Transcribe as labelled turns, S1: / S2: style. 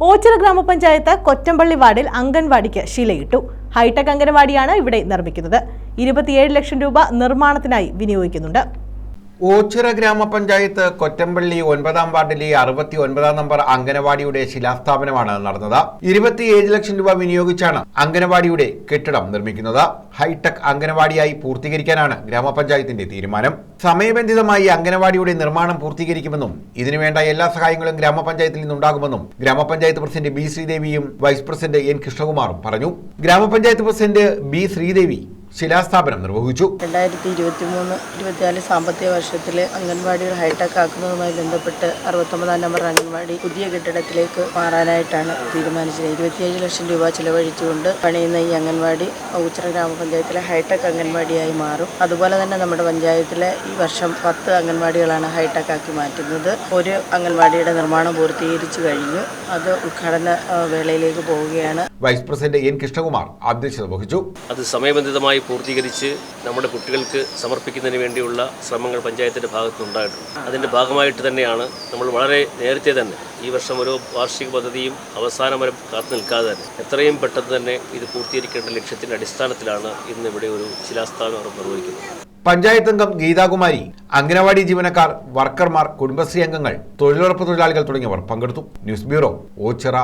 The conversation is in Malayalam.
S1: ഓച്ചിറ ഗ്രാമപഞ്ചായത്ത് കൊറ്റമ്പള്ളി വാർഡിൽ അംഗൻവാടിക്ക് ശിലയിട്ടു. ഹൈടെക് അംഗൻവാടിയാണ് ഇവിടെ നിർമ്മിക്കുന്നത്. ഇരുപത്തിയേഴ് ലക്ഷം രൂപ നിർമ്മാണത്തിനായി വിനിയോഗിക്കുന്നുണ്ട്.
S2: ഓച്ചിറ ഗ്രാമപഞ്ചായത്ത് കൊറ്റമ്പള്ളി ഒൻപതാം വാർഡിലെ അറുപത്തി ഒൻപതാം നമ്പർ അംഗനവാടിയുടെ ശിലാസ്ഥാപനമാണ് നടന്നത്. ഇരുപത്തിയേഴ് ലക്ഷം രൂപ വിനിയോഗിച്ചാണ് അംഗനവാടിയുടെ കെട്ടിടം നിർമ്മിക്കുന്നത്. ഹൈടെക് അംഗനവാടിയായി പൂർത്തീകരിക്കാനാണ് ഗ്രാമപഞ്ചായത്തിന്റെ തീരുമാനം. സമയബന്ധിതമായി അംഗനവാടിയുടെ നിർമ്മാണം പൂർത്തീകരിക്കുമെന്നും ഇതിനുവേണ്ട എല്ലാ സഹായങ്ങളും ഗ്രാമപഞ്ചായത്തിൽ നിന്നുണ്ടാകുമെന്നും ഗ്രാമപഞ്ചായത്ത് പ്രസിഡന്റ് ബി ശ്രീദേവിയും വൈസ് പ്രസിഡന്റ് എൻ കൃഷ്ണകുമാറും പറഞ്ഞു. ഗ്രാമപഞ്ചായത്ത് പ്രസിഡന്റ് ബി ശ്രീദേവി ശിലാസ്ഥാപനം നിർവഹിച്ചു.
S3: രണ്ടായിരത്തി ഇരുപത്തി മൂന്ന് ഇരുപത്തിനാല് സാമ്പത്തിക വർഷത്തിൽ അംഗൻവാടികൾ ഹൈടെക് ആക്കുന്നതുമായി ബന്ധപ്പെട്ട് അറുപത്തൊമ്പതാം നമ്പർ അംഗൻവാടി പുതിയ കെട്ടിടത്തിലേക്ക് മാറാനായിട്ടാണ് തീരുമാനിച്ചത്. ഇരുപത്തിയേഴ് ലക്ഷം രൂപ ചിലവഴിച്ചുകൊണ്ട് പണിയുന്ന ഈ അംഗൻവാടി ഔച്ചറ ഗ്രാമപഞ്ചായത്തിലെ ഹൈടെക് അംഗൻവാടിയായി മാറും. അതുപോലെ തന്നെ നമ്മുടെ പഞ്ചായത്തിലെ ഈ വർഷം പത്ത് അംഗൻവാടികളാണ് ഹൈടെക് ആക്കി മാറ്റുന്നത്. ഒരു അംഗൻവാടിയുടെ നിർമ്മാണം പൂർത്തീകരിച്ചു കഴിഞ്ഞു. അത് ഉദ്ഘാടന വേളയിലേക്ക് പോവുകയാണ്.
S2: വൈസ് പ്രസിഡന്റ് എൻ കൃഷ്ണകുമാർ അധ്യക്ഷത വഹിച്ചു.
S4: അത് സമയബന്ധിതമായി പൂർത്തീകരിച്ച് നമ്മുടെ കുട്ടികൾക്ക് സമർപ്പിക്കുന്നതിന് വേണ്ടിയുള്ള ശ്രമങ്ങൾ പഞ്ചായത്തിന്റെ ഭാഗത്തുനിന്നുണ്ടായിട്ടുണ്ട് അതിന്റെ ഭാഗമായിട്ട് തന്നെയാണ് നമ്മൾ വളരെ നേരത്തെ തന്നെ ഈ വർഷം ഓരോ വാർഷിക പദ്ധതിയും അവസാനം വരെ കാത്തു നിൽക്കാതെ തന്നെ എത്രയും പെട്ടെന്ന് തന്നെ ഇത് പൂർത്തീകരിക്കേണ്ട ലക്ഷ്യത്തിന്റെ അടിസ്ഥാനത്തിലാണ് ഇന്ന് ഇവിടെ ഒരു ശിലാസ്ഥാപനം നിർവഹിക്കുന്നത്.
S2: പഞ്ചായത്ത് അംഗം ഗീതാകുമാരി അംഗനവാടി ജീവനക്കാർ വർക്കർമാർ കുടുംബശ്രീ അംഗങ്ങൾ തൊഴിലുറപ്പ് തൊഴിലാളികൾ തുടങ്ങിയവർ പങ്കെടുത്തു. News bureau Ochira.